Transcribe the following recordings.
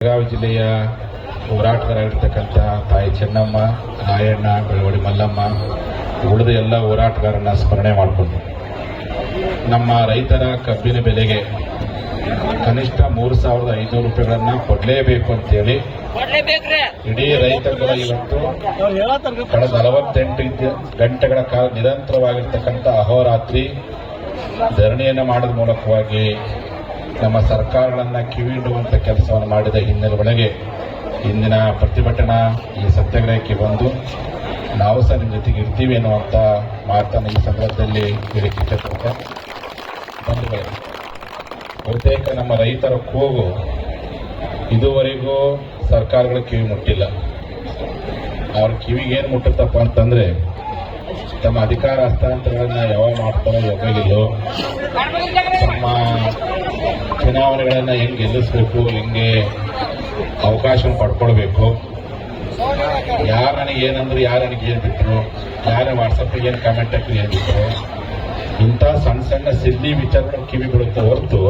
ಬೆಳಗಾವಿ ಜಿಲ್ಲೆಯ ಹೋರಾಟಗಾರರಾಗಿರ್ತಕ್ಕಂಥ ತಾಯಿ ಚೆನ್ನಮ್ಮ ನಾಯಣ್ಣ ಬೆಳವಡಿ ಮಲ್ಲಮ್ಮ ಉಳಿದ ಎಲ್ಲ ಹೋರಾಟಗಾರರನ್ನ ಸ್ಮರಣೆ ಮಾಡಿಕೊಂಡು ನಮ್ಮ ರೈತರ ಕಬ್ಬಿನ ಬೆಲೆಗೆ ಕನಿಷ್ಠ ಮೂರು ಸಾವಿರದ ಐನೂರು ರೂಪಾಯಿಗಳನ್ನ ಕೊಡಲೇಬೇಕು ಅಂತೇಳಿ ಇಡೀ ರೈತರುಗಳ ಇವತ್ತು ಕಳೆದ ನಲವತ್ತೆಂಟು ಗಂಟೆಗಳ ಕಾಲ ನಿರಂತರವಾಗಿರ್ತಕ್ಕಂಥ ಅಹೋರಾತ್ರಿ ಧರಣಿಯನ್ನು ಮಾಡೋದ್ರ ಮೂಲಕವಾಗಿ ನಮ್ಮ ಸರ್ಕಾರಗಳನ್ನ ಕಿವಿಡುವಂತ ಕೆಲಸವನ್ನು ಮಾಡಿದ ಹಿನ್ನೆಲೆ ಒಳಗೆ ಇಂದಿನ ಪ್ರತಿಭಟನಾ ಈ ಸತ್ಯಾಗ್ರಹಕ್ಕೆ ಬಂದು ನಾವು ಸಹ ನಿಮ್ಮ ಜೊತೆಗೆ ಇರ್ತೀವಿ ಅನ್ನುವಂಥ ಮಾತನ್ನು ಈ ಸಂದರ್ಭದಲ್ಲಿ ಹೇಳಿಕೆ ಬಂಧುಗಳೇ, ಬಹುತೇಕ ನಮ್ಮ ರೈತರ ಕೂಗು ಇದುವರೆಗೂ ಸರ್ಕಾರಗಳ ಕಿವಿ ಮುಟ್ಟಿಲ್ಲ. ಅವ್ರ ಕಿವಿಗೆ ಏನು ಮುಟ್ಟುತ್ತಪ್ಪ ಅಂತಂದ್ರೆ ತಮ್ಮ ಅಧಿಕಾರ ಹಸ್ತಾಂತರಗಳನ್ನ ಯಾವಾಗ ಮಾಡ್ತಾರೋ ಯಾವಾಗಿಲ್ಲೋ ತಮ್ಮ ಚುನಾವಣೆಗಳನ್ನ ಹೆಂಗ್ ಗೆಲ್ಲಿಸ್ಬೇಕು, ಹೆಂಗೆ ಅವಕಾಶ ಪಡ್ಕೊಳ್ಬೇಕು. ಯಾರು ನನಗೆ ಏನಂದ್ರು, ಯಾರು ನನಗೆ ಏನ್ ಬಿಟ್ಟರು ಯಾರು ವಾಟ್ಸಪ್ ಏನ್ ಕಮೆಂಟ್ ಹಾಕಿ ಏನ್ ಬಿಟ್ಟರು ಇಂಥ ಸಣ್ಣ ಸಣ್ಣ ಸಿದ್ಧಿ ವಿಚಾರಗಳು ಕಿವಿ ಬಿಡುತ್ತೆ ಹೊರತು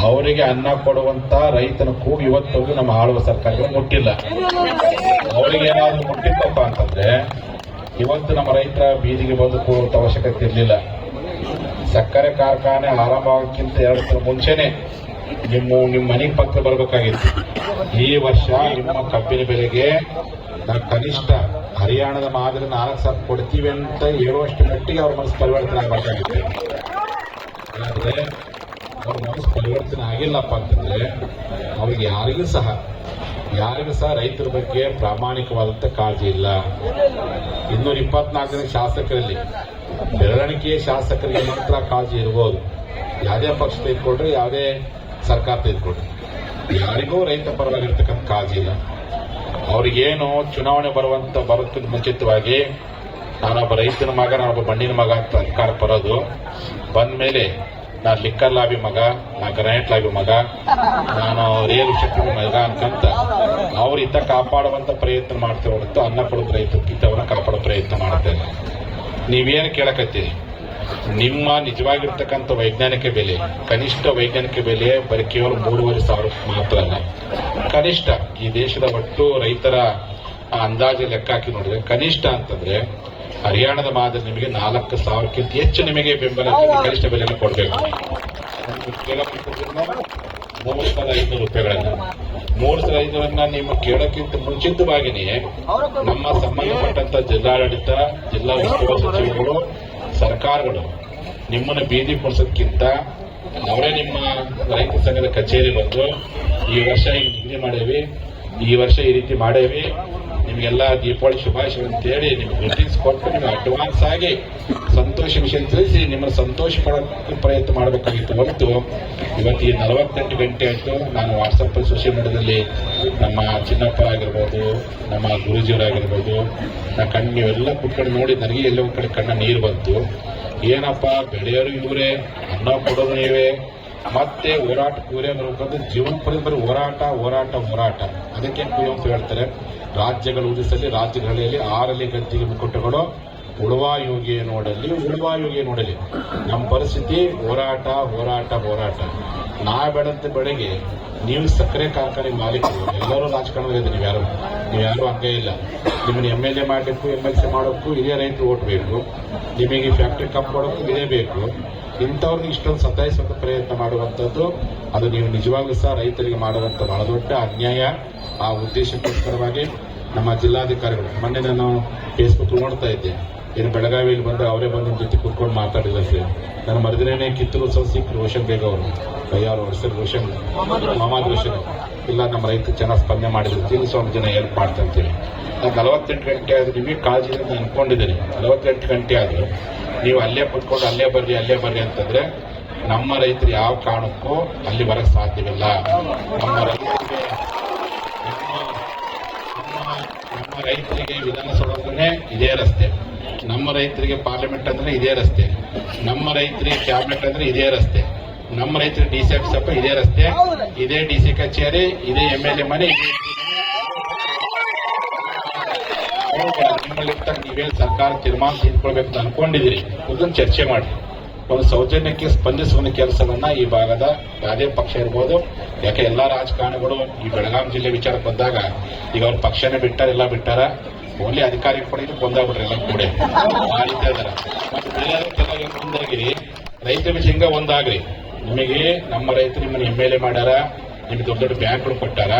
ಅವರಿಗೆ ಅನ್ನ ಕೊಡುವಂತ ರೈತನ ಕೂಗು ಇವತ್ತವರೆಗೂ ನಮ್ಮ ಆಳುವ ಸರ್ಕಾರಗಳು ಮುಟ್ಟಿಲ್ಲ. ಅವರಿಗೆ ಏನಾದ್ರು ಮುಟ್ಟಿತ್ತಪ್ಪ ಅಂತಂದ್ರೆ ಇವತ್ತು ನಮ್ಮ ರೈತರ ಬೀದಿಗೆ ಬಂದು ಕೂರುವಂತ ಅವಶ್ಯಕತೆ ಇರಲಿಲ್ಲ. ಸಕ್ಕರೆ ಕಾರ್ಖಾನೆ ಆರಂಭ ಆಗೋಕ್ಕಿಂತ ಎರಡು ತಿಂಗಳ ಮುಂಚೆನೆ ನಿಮ್ಮ ನಿಮ್ಮ ಮನೆಗೆ ಪಕ್ಕ ಬರಬೇಕಾಗಿತ್ತು. ಈ ವರ್ಷ ನಿಮ್ಮ ಕಬ್ಬಿನ ಬೆಲೆಗೆ ನಾವು ಕನಿಷ್ಠ ಹರಿಯಾಣದ ಮಾದರಿ ನಾಲ್ಕು ಸಾವಿರ ಕೊಡ್ತೀವಿ ಅಂತ ಹೇಳುವಷ್ಟು ಮಟ್ಟಿಗೆ ಅವ್ರ ಮನಸ್ಸು ಪರಿವರ್ತನೆ ಆಗಬೇಕಾಗಿತ್ತು. ಆದ್ರೆ ಅವ್ರ ಮನಸ್ಸು ಪರಿವರ್ತನೆ ಆಗಿಲ್ಲಪ್ಪ ಅಂತಂದ್ರೆ ಅವ್ರಿಗೆ ಯಾರಿಗೂ ಸಹ ಯಾರಿಗೂ ಸಹ ರೈತರ ಬಗ್ಗೆ ಪ್ರಾಮಾಣಿಕವಾದಂತ ಕಾಳಜಿ ಇಲ್ಲ. ಇನ್ನೂರ ಇಪ್ಪತ್ನಾಲ್ಕು ಜನ ಶಾಸಕರಲ್ಲಿ ಬೆರಳಿಕೆಯ ಶಾಸಕರಿಗೆ ಮಾತ್ರ ಕಾಳಜಿ ಇರ್ಬೋದು. ಯಾವುದೇ ಪಕ್ಷ ತೆಗೆದುಕೊಂಡ್ರೆ ಯಾವುದೇ ಸರ್ಕಾರ ತೆಗೆದುಕೊಂಡ್ರೆ. ಯಾರಿಗೂ ರೈತ ಪರವಾಗಿರ್ತಕ್ಕಂಥ ಕಾಳಜಿ ಇಲ್ಲ. ಅವ್ರಿಗೇನು ಚುನಾವಣೆ ಬರುವಂತ ಬರೋದಕ್ಕಿಂತ ಮುಂಚಿತವಾಗಿ ನಾನೊಬ್ಬ ರೈತನ ಮಗ, ನಾನೊಬ್ಬ ಮಣ್ಣಿನ ಮಗ ಅಂತ ಅಧಿಕಾರ ಬರೋದು ಬಂದ ಮೇಲೆ ನಾನು ಲಿಕ್ಕರ್ ಲಾಬಿ ಮಗ, ನಾ ಗ್ರಾನೈಟ್ ಲಾಬಿ ಮಗ, ನಾನು ರಿಯಲ್ ಶಕ್ತಿ ಮಗ ಅನ್ಕಂತ ಅವ್ರ ಹಿತ ಕಾಪಾಡುವಂತ ಪ್ರಯತ್ನ ಮಾಡ್ತೇವೆ ಹೊರತು ಅನ್ನ ಕೊಡೋ ಪ್ರಯತ್ನ ಇದ್ದವನ್ನ ಕಾಪಾಡೋ ಪ್ರಯತ್ನ ಮಾಡ್ತೇವೆ ನೀವೇನು ಕೇಳಕತ್ತೀರಿ? ನಿಮ್ಮ ನಿಜವಾಗಿರ್ತಕ್ಕಂಥ ವೈಜ್ಞಾನಿಕ ಬೆಲೆ, ಕನಿಷ್ಠ ವೈಜ್ಞಾನಿಕ ಬೆಲೆ ಬರೀ ಕೇವಲ ಮೂರುವರೆ ಸಾವಿರ ಮಾತ್ರ ಅಲ್ಲ. ಕನಿಷ್ಠ ಈ ದೇಶದ ಒಟ್ಟು ರೈತರ ಅಂದಾಜು ಲೆಕ್ಕ ಹಾಕಿ ನೋಡಿದ್ರೆ ಕನಿಷ್ಠ ಅಂತಂದ್ರೆ ಹರಿಯಾಣದ ಮಾದರಿ ನಿಮಗೆ ನಾಲ್ಕು ಸಾವಿರಕ್ಕಿಂತ ಹೆಚ್ಚು ನಿಮಗೆ ಬೆಂಬಲ ಕನಿಷ್ಠ ಬೆಲೆಯನ್ನು ಕೊಡಬೇಕು. ಮೂರು ಸಾವಿರದ ಐನೂರು ರೂಪಾಯಿಗಳನ್ನ. ಮೂರು ಸಾವಿರದ ಐನೂರನ್ನ ನೀವು ಕೇಳೋಕ್ಕಿಂತ ಮುಂಚಿತವಾಗಿಯೇ ನಮ್ಮ ಸಂಬಂಧಪಟ್ಟಂತ ಜಿಲ್ಲಾಡಳಿತ ಜಿಲ್ಲಾ ಉಸ್ತುವಾರಿ ಸಚಿವರುಗಳು ಸರ್ಕಾರಗಳು ನಿಮ್ಮನ್ನು ಬೀದಿ ಕೊಡಿಸೋದಕ್ಕಿಂತ ಅವರೇ ನಿಮ್ಮ ರೈತ ಸಂಘದ ಕಚೇರಿ ಬಂದು ಈ ವರ್ಷ ಈಗ ನಿಗದಿ ಮಾಡೇವಿ ಈ ವರ್ಷ ಈ ರೀತಿ ಮಾಡೇವಿ. ನಿಮಗೆಲ್ಲ ದೀಪಾವಳಿ ಶುಭಾಶಯ ಅಂತೇಳಿ ನಿಮ್ಗೆ ಗ್ರೀಟಿಂಗ್ಸ್ ಕೊಟ್ಟು ನಿಮ್ಗೆ ಅಡ್ವಾನ್ಸ್ ಆಗಿ ಸಂತೋಷ ವಿಷಯ ತಿಳಿಸಿ ನಿಮ್ಮನ್ನು ಸಂತೋಷ ಪಡೋ ಪ್ರಯತ್ನ ಮಾಡಬೇಕಾಗಿತ್ತು ಹೊರತು ಇವತ್ತು ಈ ನಲವತ್ತೆಂಟು ಗಂಟೆ ಆಯ್ತು. ನಾನು ವಾಟ್ಸಪ್ ಸೋಷಿಯಲ್ ಮೀಡಿಯಾದಲ್ಲಿ ನಮ್ಮ ಚಿನ್ನಪ್ಪ ಆಗಿರ್ಬೋದು, ನಮ್ಮ ಗುರುಜಿಯವರಾಗಿರ್ಬೋದು ನಾ ಕಣ್ಣು ನೀವೆಲ್ಲ ಕುತ್ಕೊಂಡು ನೋಡಿ ನನಗೆ ಎಲ್ಲೋ ಕಡೆ ಕಣ್ಣ ನೀರು ಬಂತು. ಏನಪ್ಪ, ಬೆಳೆಯೋರು ಇವರೇ, ಅನ್ನ ಕೊಡೋದು ನೀವೇ ಮತ್ತೆ ಹೋರಾಟ ಇವರೇ ಬರಬೇಕಂದ್ರೆ ಜೀವನ ಪರ್ಯಂತ ಹೋರಾಟ ಹೋರಾಟ ಹೋರಾಟ. ಅದಕ್ಕೆ ಕುವೆಂಪು ಹೇಳ್ತಾರೆ, ರಾಜ್ಯಗಳು ಉದಿಸಲಿ ರಾಜ್ಯಗಳಲ್ಲಿ ಆರಲಿ ಗದ್ದಿಗೆ ಮುಕ್ಕುಟಗಳು ಉಳುವ ಯೋಗಿಯ ನೋಡಲಿ ಉಳುವ ಯೋಗಿಯ ನೋಡಲಿ. ನಮ್ಮ ಪರಿಸ್ಥಿತಿ ಹೋರಾಟ ಹೋರಾಟ ಹೋರಾಟ. ನಾ ಬೆಳೆದ ಬೆಳೆಗೆ ನೀವು ಸಕ್ಕರೆ ಕಾರ್ಖಾನೆ ಮಾಲೀಕರು, ಎಲ್ಲರೂ ರಾಜಕಾರಣದಲ್ಲಿ ನೀವು ಯಾರು? ನೀವು ಯಾರು ಹಂಗೆ ಇಲ್ಲ. ನಿಮ್ಮನ್ನ ಎಂ ಎಲ್ ಎ ಮಾಡಬೇಕು ಎಂ ಎಲ್ ಸಿ ಮಾಡೋಕ್ಕೂ ಇದೇ ರೈತರು ಓಟ್ ಬೇಕು. ನಿಮಗೆ ಫ್ಯಾಕ್ಟ್ರಿ ಕಪ್ ಮಾಡೋಕ್ಕೂ ಇದೇ ಬೇಕು. ಇಂಥವ್ರಿಗೆ ಇಷ್ಟೊಂದು ಸತಾಯಿಸೋಕೆ ಪ್ರಯತ್ನ ಮಾಡುವಂಥದ್ದು, ಅದು ನೀವು ನಿಜವಾಗ್ಲೂ ಸಹ ರೈತರಿಗೆ ಮಾಡುವಂಥ ಬಹಳ ದೊಡ್ಡ ಅನ್ಯಾಯ. ಆ ಉದ್ದೇಶಕ್ಕೋಸ್ಕರವಾಗಿ ನಮ್ಮ ಜಿಲ್ಲಾಧಿಕಾರಿಗಳು, ಮೊನ್ನೆ ನಾನು ಫೇಸ್ಬುಕ್ ನೋಡ್ತಾ ಇದ್ದೆ. ಇನ್ನು ಬೆಳಗಾವಿಯಲ್ಲಿ ಬಂದು ಅವರೇ ಬಂದು ನಿಮ್ಮ ಜೊತೆ ಕುತ್ಕೊಂಡು ಸರ್. ನನ್ನ ಮರದಿನೇ ಕಿತ್ತೂರು ಸಹ ಸಿಕ್ ರೋಷನ್ ಬೇಗ ಅವರು. ಕೈಯಾರು ಹೆಸರು ರೋಷನ್. ಮಹಮ್ಮದ್ ರೋಷನ್. ಇಲ್ಲ, ನಮ್ಮ ರೈತ ಚೆನ್ನಾಗಿ ಸ್ಪಂದನೆ ಮಾಡಿದ್ರು. ತಿಳಿಸೋ ಸ್ವಲ್ಪ ಜನ ಹೆಲ್ಪ್ ಮಾಡ್ತಾ ಅಂತೇಳಿ. ನಾನು ನಲವತ್ತೆಂಟು ಗಂಟೆ ಆದರೆ ನಿಮಗೆ ಅಂತ ಅನ್ಕೊಂಡಿದ್ದೀನಿ. ನಲವತ್ತೆಂಟು ಗಂಟೆ ಆದ್ರೆ ನೀವು ಅಲ್ಲೇ ಕುತ್ಕೊಂಡು ಅಲ್ಲೇ ಬರ್ರಿ ಅಲ್ಲೇ ಬರ್ರಿ ಅಂತಂದ್ರೆ ನಮ್ಮ ರೈತರು ಯಾವ ಕಾರಣಕ್ಕೂ ಅಲ್ಲಿ ಬರಕ್ ಸಾಧ್ಯವಿಲ್ಲ. ನಮ್ಮ ರೈತರಿಗೆ, ನಮ್ಮ- ರೈತರಿಗೆ ವಿಧಾನಸೌಧನೇ ಇದೇ ರಸ್ತೆ. ನಮ್ಮ ರೈತರಿಗೆ ಪಾರ್ಲಿಮೆಂಟ್ ಅಂದ್ರೆ ಇದೇ ರಸ್ತೆ. ನಮ್ಮ ರೈತರಿಗೆ ಕ್ಯಾಬಿನೆಟ್ ಅಂದ್ರೆ ಇದೇ ರಸ್ತೆ. ನಮ್ಮ ರೈತರಿಗೆ ಡಿ ಸಿ ಆಫೀಸಪ್ಪ ಇದೇ ರಸ್ತೆ. ಇದೇ ಡಿ ಸಿ ಕಚೇರಿ, ಇದೇ ಎಂ ಎಲ್ ಎ ಮನೆ, ಇದೇ ನೀವೇನು ಸರ್ಕಾರ ತೀರ್ಮಾನ ತೆಗೆದುಕೊಳ್ಬೇಕು ಅಂತ ಅನ್ಕೊಂಡಿದ್ದೀರಿ. ಅದನ್ನು ಚರ್ಚೆ ಮಾಡಿ. ಒಂದು ಸೌಜನ್ಯಕ್ಕೆ ಸ್ಪಂದಿಸುವ ಕೆಲಸವನ್ನ ಈ ಭಾಗದ ಯಾವುದೇ ಪಕ್ಷ ಇರ್ಬೋದು. ಯಾಕೆ ಎಲ್ಲಾ ರಾಜಕಾರಣಿಗಳು ಈ ಬೆಳಗಾಂ ಜಿಲ್ಲೆ ವಿಚಾರಕ್ಕೆ ಬಂದಾಗ, ಈಗ ಅವ್ರ ಪಕ್ಷನೇ ಬಿಟ್ಟಾರ ಎಲ್ಲ ಬಿಟ್ಟಾರ? ಓನ್ಲಿ ಅಧಿಕಾರಿ ಕೂಡ ಇದು ಬಂದಾಗ್ಬಿಟ್ರಿ ಎಲ್ಲ ಕೂಡ. ಆ ರೀತಿ ಅದಾರ ಮತ್ತೆ ಬೇರೆದಕ್ಕೆಲ್ಲ ಏನ್ ಒಂದಾಗಿರಿ ರೈತರ ವಿಷಯ ಒಂದಾಗ್ರಿ ನಿಮಗೆ ನಮ್ಮ ರೈತರು ನಿಮ್ಮನ್ನು ಎಂ ಎಲ್ ಎ ಮಾಡ್ಯಾರ, ನಿಮ್ಗೆ ದೊಡ್ಡ ದೊಡ್ಡ ಬ್ಯಾಂಕ್ಗಳು ಕೊಟ್ಟಾರ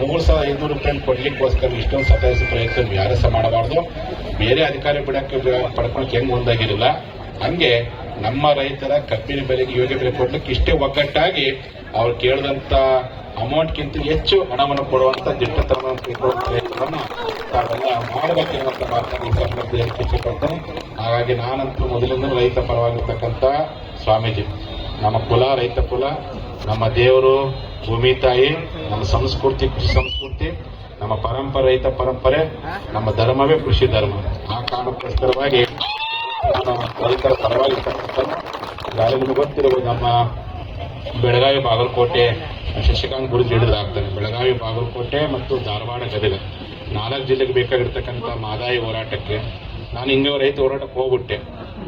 ಮೂರ್ ಸಾವಿರದ ಐದುನೂರು ರೂಪಾಯಿ ಕೊಡ್ಲಿಕ್ಕೋಸ್ಕರ ಇಷ್ಟೊಂದು ಸತಾಯಿಸೋ ಪ್ರಯತ್ನ ಯಾರು ಸಹ ಮಾಡಬಾರ್ದು. ಬೇರೆ ಅಧಿಕಾರಿ ಬಿಡಕ್ಕೆ ಪಡ್ಕೊಳಕ್ಕೆ ಹೆಂಗ್ ಒಂದಾಗಿರಲಿಲ್ಲ ಹಂಗೆ ನಮ್ಮ ರೈತರ ಕಬ್ಬಿನ ಬೆಲೆಗೆ ಯೋಗ್ಯ ಬೆಲೆ ಕೊಡ್ಲಿಕ್ಕೆ ಇಷ್ಟೇ ಒಗ್ಗಟ್ಟಾಗಿ ಅವ್ರು ಕೇಳಿದಂತ ಅಮೌಂಟ್ಗಿಂತ ಹೆಚ್ಚು ಹಣವನ್ನು ಕೊಡುವಂತ ದಿಟ್ಟತನ ಪ್ರಯತ್ನವನ್ನು ತಾವೆಲ್ಲ ಮಾಡಬೇಕೆನ್ನುವಂತ ಮಾತನ್ನು ಈ ಸಂದರ್ಭದಲ್ಲಿ ಹಾಗಾಗಿ ನಾನಂತೂ ಮೊದಲಿಂದ ರೈತ ಪರವಾಗಿರ್ತಕ್ಕಂಥ ಸ್ವಾಮೀಜಿ. ನಮ್ಮ ಕುಲ, ರೈತ ಕುಲ, ನಮ್ಮ ದೇವರು, ಭೂಮಿ ತಾಯಿ, ನಮ್ಮ ಸಂಸ್ಕೃತಿ, ಕೃಷಿ ಸಂಸ್ಕೃತಿ, ನಮ್ಮ ಪರಂಪರೆ ರೈತ ಪರಂಪರೆ, ನಮ್ಮ ಧರ್ಮವೇ ಕೃಷಿ ಧರ್ಮ. ಆ ಕಾರಣಕ್ಕೋಸ್ಕರವಾಗಿ ರೈತರ ಪರವಾಗಿರ್ತಕ್ಕಂಥ ಗೊತ್ತಿರುವ ನಮ್ಮ ಬೆಳಗಾವಿ ಬಾಗಲಕೋಟೆ ಶಶಿಕಾಂತ್ ಗುರುಜಿ ಹಿಡಿದಾಗ್ತಾನೆ ಬೆಳಗಾವಿ ಬಾಗಲಕೋಟೆ ಮತ್ತು ಧಾರವಾಡ ಗದಗ ನಾಲ್ಕು ಜಿಲ್ಲೆಗೆ ಬೇಕಾಗಿರ್ತಕ್ಕಂಥ ಮಾದಾಯಿ ಹೋರಾಟಕ್ಕೆ ನಾನು ಹಿಂಗೆ ರೈತ ಹೋರಾಟಕ್ಕೆ ಹೋಗ್ಬಿಟ್ಟೆ.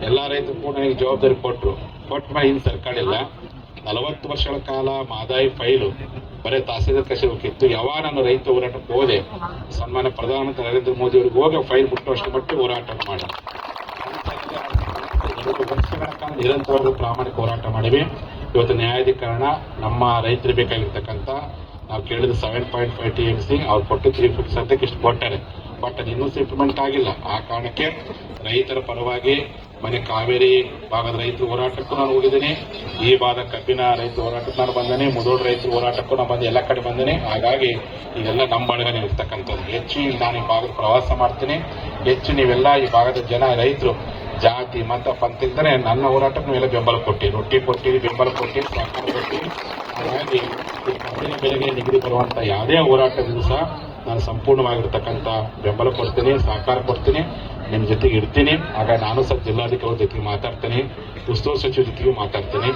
ಎಲ್ಲ ರೈತರು ಕೂಡ ನನಗೆ ಜವಾಬ್ದಾರಿ ಕೊಟ್ಟರು ಕೊಟ್ಟ ಮೇಲೆ ಹಿಂದೆ ಸರ್ಕಾರ ಇಲ್ಲ. ನಲವತ್ತು ವರ್ಷಗಳ ಕಾಲ ಮಾದಾಯಿ ಫೈಲು. ಬರೀ ತಹಸೀಲ್ದಾರ್ ಹೋಗಿತ್ತು. ಯಾವಾಗ ನಾನು ರೈತ ಹೋರಾಟಕ್ಕೆ ಹೋದೆ? ಸನ್ಮಾನ್ಯ ಪ್ರಧಾನಮಂತ್ರಿ ನರೇಂದ್ರ ಮೋದಿ ಅವ್ರಿಗೆ ಹೋಗಿ ಫೈಲ್ ಬಿಟ್ಟು ಮಟ್ಟಿಗೆ ಹೋರಾಟ ಮಾಡಿ. ವರ್ಷಗಳ ಕಾಲ ನಿರಂತರವಾಗಿ ಪ್ರಾಮಾಣಿಕ ಹೋರಾಟ ಮಾಡಿವಿ. ಇವತ್ತು ನ್ಯಾಯಾಧೀಕರಣ ನಮ್ಮ ರೈತರಿಗೆ ಬೇಕಾಗಿರ್ತಕ್ಕಂಥ ನಾವು ಕೇಳಿದ seven point five T M C ಅವ್ರು ಕೊಟ್ಟು ತ್ರೀ ಫಿಫ್ಟಿ ಸದ್ಯಕ್ಕೆ ಇಷ್ಟು ಕೊಟ್ಟಾರೆ. ಬಟ್ ಅದು ಇನ್ನೂ ಇಂಪ್ಲಿಮೆಂಟ್ ಆಗಿಲ್ಲ. ಆ ಕಾರಣಕ್ಕೆ ರೈತರ ಪರವಾಗಿ ಮನೆ ಕಾವೇರಿ ಭಾಗದ ರೈತರ ಹೋರಾಟಕ್ಕೂ ನಾನು ಹೋಗಿದ್ದೀನಿ. ಈ ಭಾಗದ ಕಬ್ಬಿನ ರೈತರ ಹೋರಾಟಕ್ಕೆ ನಾನು ಬಂದೇನೆ ಮುದೋಡ್ ರೈತರ ಹೋರಾಟಕ್ಕೂ ನಾನು ಬಂದು ಎಲ್ಲ ಕಡೆ ಬಂದೇನೆ ಹಾಗಾಗಿ ಇದೆಲ್ಲ ನಮ್ಮ ಬಳಗನೇ ಇರ್ತಕ್ಕಂಥದ್ದು. ಹೆಚ್ಚು ನಾನು ಈ ಭಾಗದ ಪ್ರವಾಸ ಮಾಡ್ತೀನಿ. ಹೆಚ್ಚು ನೀವೆಲ್ಲ ಈ ಭಾಗದ ಜನ ರೈತರು, ಜಾತಿ, ಮತ, ಪಂಥ ನನ್ನ ಹೋರಾಟಕ್ಕೂ ಎಲ್ಲ ಬೆಂಬಲ ಕೊಟ್ಟಿ ರೊಟ್ಟಿ ಕೊಟ್ಟಿ ಬೆಂಬಲ ಕೊಟ್ಟಿ ಕೊಟ್ಟಿರಿ. ಹಾಗಾಗಿ ಈ ಕಬ್ಬಿನ ಬೆಲೆಗೆ ನಿಗದಿ ಬರುವಂಥ ಯಾವುದೇ ಹೋರಾಟದಿಂದ ಸಹ ನಾನು ಸಂಪೂರ್ಣವಾಗಿರ್ತಕ್ಕಂಥ ಬೆಂಬಲ ಕೊಡ್ತೀನಿ, ಸಹಕಾರ ಕೊಡ್ತೀನಿ ನಿಮ್ಮ ಜೊತೆಗೆ ಇರ್ತೀನಿ. ಆಗ ನಾನು ಸಹ ಜಿಲ್ಲಾಧಿಕಾರಿ ಜೊತೆಗೆ ಮಾತಾಡ್ತೀನಿ, ಉಸ್ತುವಾರಿ ಸಚಿವ ಜೊತೆಗೂ ಮಾತಾಡ್ತೀನಿ.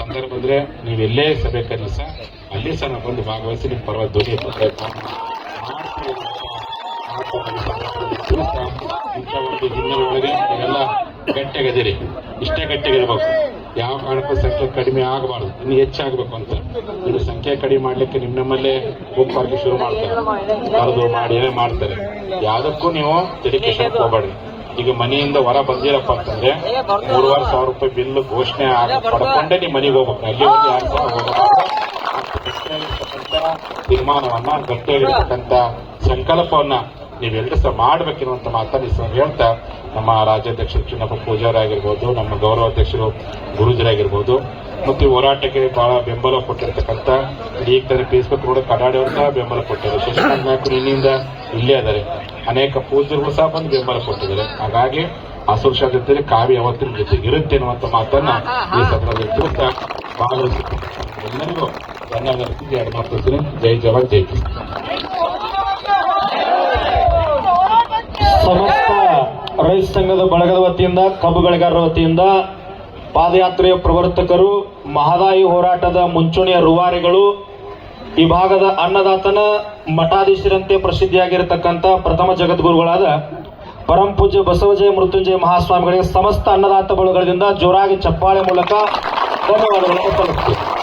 ಸಂದರ್ಭ ಬಂದ್ರೆ ನೀವು ಎಲ್ಲೇ ಸಭೆ ಸಹ, ಅಲ್ಲಿ ಸಹ ನಾವು ಬಂದು ಭಾಗವಹಿಸಿ ನಿಮ್ಮ ಪರವಾಗಿ ಧ್ವನಿ ಮಾಡ್ತೀನಿ ಇಂಥ ಒಂದು ಹಿನ್ನೆಲೆ ಒಳಗೆ ನೀವೆಲ್ಲ ಗಟ್ಟಿಯಾಗದಿರಿ ಇಷ್ಟೇ ಗಟ್ಟಿಯಾಗಿರ್ಬೇಕು. ಯಾವ ಕಾರಣಕ್ಕೂ ಸಂಖ್ಯೆ ಕಡಿಮೆ ಆಗಬಾರ್ದು. ಇನ್ನು ಹೆಚ್ಚಾಗಬೇಕು ಅಂತ. ಇನ್ನು ಸಂಖ್ಯೆ ಕಡಿಮೆ ಮಾಡ್ಲಿಕ್ಕೆ ನಿಮ್ಮ ನಮ್ಮಲ್ಲೇ ಗುಂಪಾಗಿ ಶುರು ಮಾಡ್ತಾರೆ. ಕರೆದು ಮಾಡಿ ಏನೇ ಮಾಡ್ತಾರೆ. ಯಾವುದಕ್ಕೂ ನೀವು ಡೆಡಿಕೇಶನ್ ಹೋಗಬೇಡ್ರಿ. ಈಗ ಮನೆಯಿಂದ ಹೊರ ಬಂದಿರಪ್ಪ ಅಂತಂದ್ರೆ ಮೂರುವರೆ ಸಾವಿರ ರೂಪಾಯಿ ಬಿಲ್ ಘೋಷಣೆ ಆಗ ಪಡ್ಕೊಂಡೇ ನೀವು ಮನೆಗೆ ಹೋಗ್ಬೇಕು. ಅಲ್ಲಿ ಒಂದು ಯಾರು ಸಹ ಹೋಗಬಾರ್ದು ತೀರ್ಮಾನವನ್ನ ಗಟ್ಟಿಯಾಗಿರ್ತಕ್ಕಂಥ ಸಂಕಲ್ಪವನ್ನ ನೀವೆಲ್ಲರೂ ಸಹ ಮಾಡ್ಬೇಕಿರುವಂತ ಮಾತನ್ನು ಹೇಳ್ತಾ, ನಮ್ಮ ರಾಜ್ಯಾಧ್ಯಕ್ಷರು ಚಿನ್ನಪ್ಪ ಪೂಜಾರಿ ಆಗಿರ್ಬೋದು ನಮ್ಮ ಗೌರವಾಧ್ಯಕ್ಷರು ಗುರುಜರಾಗಿರ್ಬೋದು. ಮತ್ತು ಹೋರಾಟಕ್ಕೆ ಬಹಳ ಬೆಂಬಲ ಕೊಟ್ಟಿರ್ತಕ್ಕಂಥ ಈಗ ತಾನೇ ಫೇಸ್ಬುಕ್ ಕೂಡ ಕಡಾಡಿಯವರು ಬೆಂಬಲ ಕೊಟ್ಟಿದ್ದಾರೆ. ಶಶಿಕಾಂತ್ ನಾಯಕರು ಇಲ್ಲಿಂದ ಇಲ್ಲೇ ಇದ್ದಾರೆ. ಅನೇಕ ಪೂಜರು ಸಹ ಬಂದು ಬೆಂಬಲ ಕೊಟ್ಟಿದ್ದಾರೆ. ಹಾಗಾಗಿ ಶಾಂತಿ ಕಾವ್ಯ ಯಾವತ್ತಿನ ಜೊತೆ ಇರುತ್ತೆ ಅನ್ನುವಂಥ ಮಾತನ್ನ ಈ ಸಂದರ್ಭದಲ್ಲಿ ತಿಳಿಸ್ತಾ ಭಾಗವಹಿಸಿ ಎಲ್ಲರಿಗೂ ಧನ್ಯವಾದ ಎರಡು ಮಾತು ಜೈ ಜವಾನ್, ಜೈ ಸಮಸ್ತ ರೈತ ಸಂಘದ ಬಳಗದ ವತಿಯಿಂದ, ಕಬ್ಬು ಬೆಳೆಗಾರರ ವತಿಯಿಂದ, ಪಾದಯಾತ್ರೆಯ ಪ್ರವರ್ತಕರು, ಮಹದಾಯಿ ಹೋರಾಟದ ಮುಂಚೂಣಿಯ ರೂವಾರಿಗಳು, ಈ ಭಾಗದ ಅನ್ನದಾತನ ಮಠಾಧೀಶರಂತೆ ಪ್ರಸಿದ್ಧಿಯಾಗಿರತಕ್ಕಂಥ ಪ್ರಥಮ ಜಗದ್ಗುರುಗಳಾದ ಪರಂ ಪೂಜ್ಯ ಬಸವಜಯ ಮೃತ್ಯುಂಜಯ ಮಹಾಸ್ವಾಮಿಗಳಿಗೆ ಸಮಸ್ತ ಅನ್ನದಾತ ಬಳಗದಿಂದ ಜೋರಾಗಿ ಚಪ್ಪಾಳೆ ಮೂಲಕ ಧನ್ಯವಾದಗಳನ್ನು ಸಲ್ಲಿಸುತ್ತೇವೆ